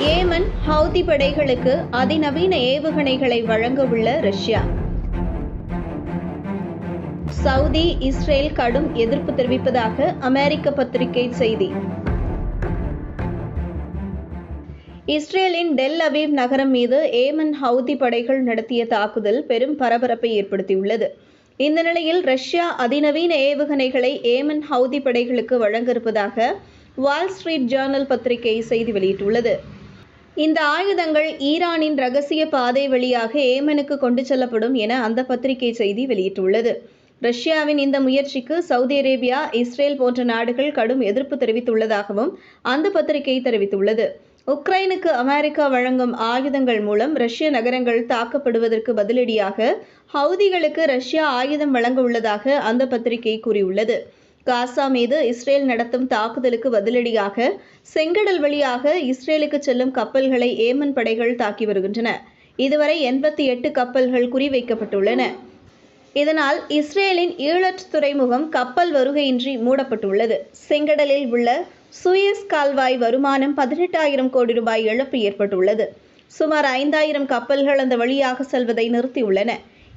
Yemen Houthi படைகளுக்கு அதிநவீன ஏவுகணைகளை வழங்க உள்ள ரஷ்யா. சவுதி இஸ்ரேல் கடும் எதிர்ப்பு தெரிவிப்பதாக அமெரிக்க பத்திரிகை செய்தி. இஸ்ரேலின் டெல் அவீவ் நகரம் மீது ஏமன் ஹவுதி படைகள் நடத்திய தாக்குதல் பெரும் பரபரப்பை ஏற்படுத்தியுள்ளது. இந்த நிலையில் ரஷ்யா அதிநவீன ஏவுகணைகளை ஏமன் ஹவுதி படைகளுக்கு வழங்க இருப்பதாக வால் ஸ்ட்ரீட் ஜேர்னல் பத்திரிகை செய்தி வெளியிட்டுள்ளது. இந்த ஆயுதங்கள் ஈரானின் ரகசிய பாதை வழியாக ஏமனுக்கு கொண்டு செல்லப்படும் என அந்த பத்திரிகை செய்தி வெளியிட்டுள்ளது. ரஷ்யாவின் இந்த முயற்சிக்கு சவுதி அரேபியா இஸ்ரேல் போன்ற நாடுகள் கடும் எதிர்ப்பு தெரிவித்துள்ளதாகவும் அந்த பத்திரிகை தெரிவித்துள்ளது. உக்ரைனுக்கு அமெரிக்கா வழங்கும் ஆயுதங்கள் மூலம் ரஷ்ய நகரங்கள் தாக்கப்படுவதற்கு பதிலடியாக ஹவுதிகளுக்கு ரஷ்யா ஆயுதம் வழங்க உள்ளதாக அந்த பத்திரிகை கூறியுள்ளது. காசா மீது இஸ்ரேல் நடத்தும் தாக்குதலுக்கு பதிலடியாக செங்கடல் வழியாக இஸ்ரேலுக்கு செல்லும் கப்பல்களை ஏமன் படைகள் தாக்கி வருகின்றன. இதுவரை எண்பத்தி எட்டு கப்பல்கள் குறிவைக்கப்பட்டுள்ளன. இதனால் இஸ்ரேலின் ஈழட் துறைமுகம் கப்பல் வருகையின்றி மூடப்பட்டுள்ளது. செங்கடலில் உள்ள சுயஸ் கால்வாய் வருமானம் பதினெட்டாயிரம் கோடி ரூபாய் இழப்பு ஏற்பட்டுள்ளது. சுமார் ஐந்தாயிரம் கப்பல்கள் அந்த வழியாக செல்வதை நிறுத்தியுள்ளன.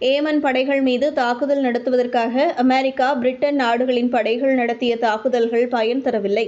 ஏமன் படைகள் மீது தாக்குதல் நடத்துவதற்காக அமெரிக்கா பிரிட்டன் நாடுகளின் படைகள் நடத்திய தாக்குதல்கள் பயன் தரவில்லை.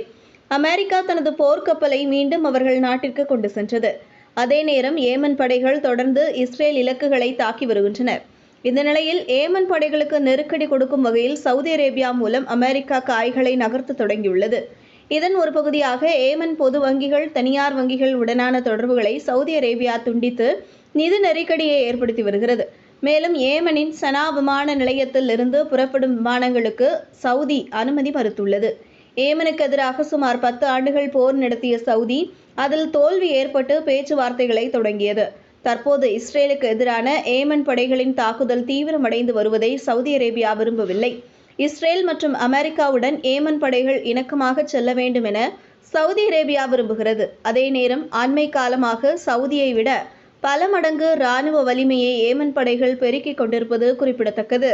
அமெரிக்கா தனது போர்க்கப்பலை மீண்டும் அவர்கள் நாட்டிற்கு கொண்டு சென்றது. அதே நேரம் ஏமன் படைகள் தொடர்ந்து இஸ்ரேல் இலக்குகளை தாக்கி வருகின்றனர். இந்த நிலையில் ஏமன் படைகளுக்கு நெருக்கடி கொடுக்கும் வகையில் சவுதி அரேபியா மூலம் அமெரிக்கா காய்களை நகர்த்த தொடங்கியுள்ளது. இதன் ஒரு பகுதியாக ஏமன் பொது வங்கிகள் தனியார் வங்கிகள் உடனான தொடர்புகளை சவுதி அரேபியா துண்டித்து நிதி நெருக்கடியை ஏற்படுத்தி வருகிறது. மேலும் ஏமனின் சனா விமான நிலையத்தில் இருந்து புறப்படும் விமானங்களுக்கு சவுதி அனுமதி மறுத்துள்ளது. ஏமனுக்கு எதிராக சுமார் பத்து ஆண்டுகள் போர் நடத்திய சவுதி அதில் தோல்வி ஏற்பட்டு பேச்சுவார்த்தைகளை தொடங்கியது. தற்போது இஸ்ரேலுக்கு எதிரான ஏமன் படைகளின் தாக்குதல் தீவிரமடைந்து வருவதை சவுதி அரேபியா விரும்பவில்லை. இஸ்ரேல் மற்றும் அமெரிக்காவுடன் ஏமன் படைகள் இணக்கமாக செல்ல வேண்டும் என சவுதி அரேபியா விரும்புகிறது. அதே நேரம் அண்மை காலமாக சவுதியை விட பல மடங்கு இராணுவ வலிமையை ஏமன் படைகள் பெருக்கிக் கொண்டிருப்பது குறிப்பிடத்தக்கது.